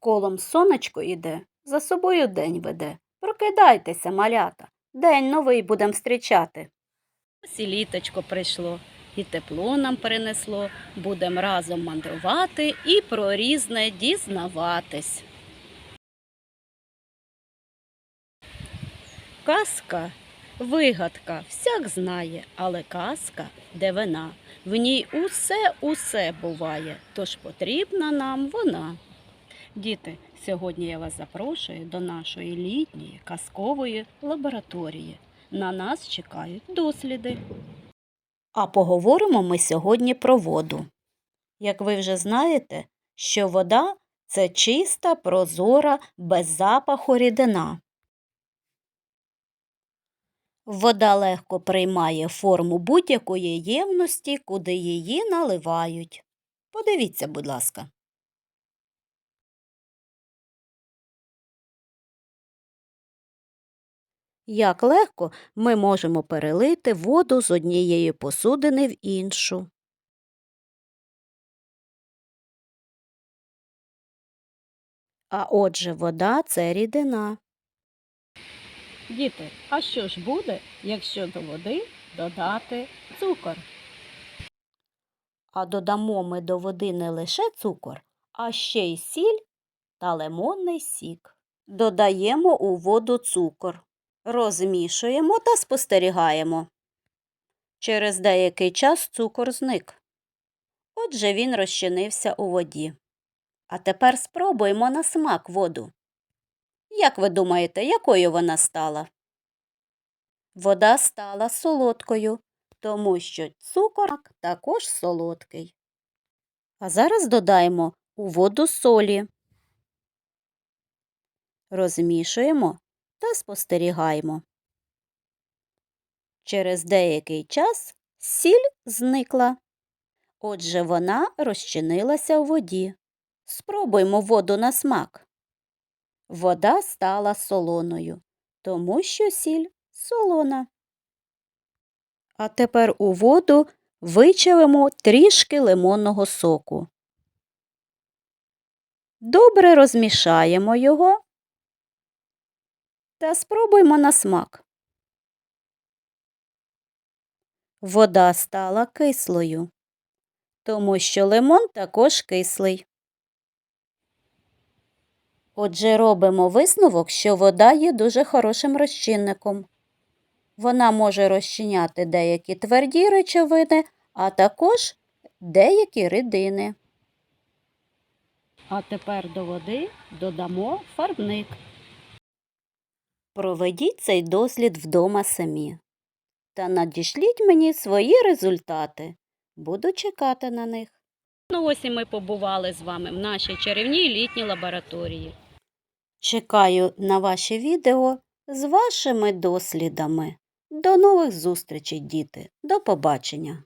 Колом сонечко іде, за собою день веде. Прокидайтеся, малята, день новий будем зустрічати. Ось і літочко прийшло, і тепло нам принесло. Будем разом мандрувати і про різне дізнаватись. Казка вигадка всяк знає, але казка де вина. В ній усе усе буває, тож потрібна нам вона. Діти, сьогодні я вас запрошую до нашої літньої казкової лабораторії. На нас чекають досліди. А поговоримо ми сьогодні про воду. Як ви вже знаєте, що вода це чиста, прозора, без запаху рідина. Вода легко приймає форму будь-якої ємності, куди її наливають. Подивіться, будь ласка. Як легко ми можемо перелити воду з однієї посудини в іншу. А отже, вода це рідина. Діти, а що ж буде, якщо до води додати цукор? А додамо ми до води не лише цукор, а ще й сіль та лимонний сік. Додаємо у воду цукор, розмішуємо та спостерігаємо. Через деякий час цукор зник. Отже, він розчинився у воді. А тепер спробуємо на смак воду. Як ви думаєте, якою вона стала? Вода стала солодкою, тому що цукор також солодкий. А зараз додаємо у воду солі. Розмішуємо та спостерігаємо. Через деякий час сіль зникла. Отже, вона розчинилася у воді. Спробуймо воду на смак. Вода стала солоною, тому що сіль солона. А тепер у воду вичавимо трішки лимонного соку. Добре розмішаємо його та спробуймо на смак. Вода стала кислою, тому що лимон також кислий. Отже, робимо висновок, що вода є дуже хорошим розчинником. Вона може розчиняти деякі тверді речовини, а також деякі рідини. А тепер до води додамо фарбник. Проведіть цей дослід вдома самі. Та надішліть мені свої результати. Буду чекати на них. Ну ось і ми побували з вами в нашій чарівній літній лабораторії. Чекаю на ваші відео з вашими дослідами. До нових зустрічей, діти. До побачення!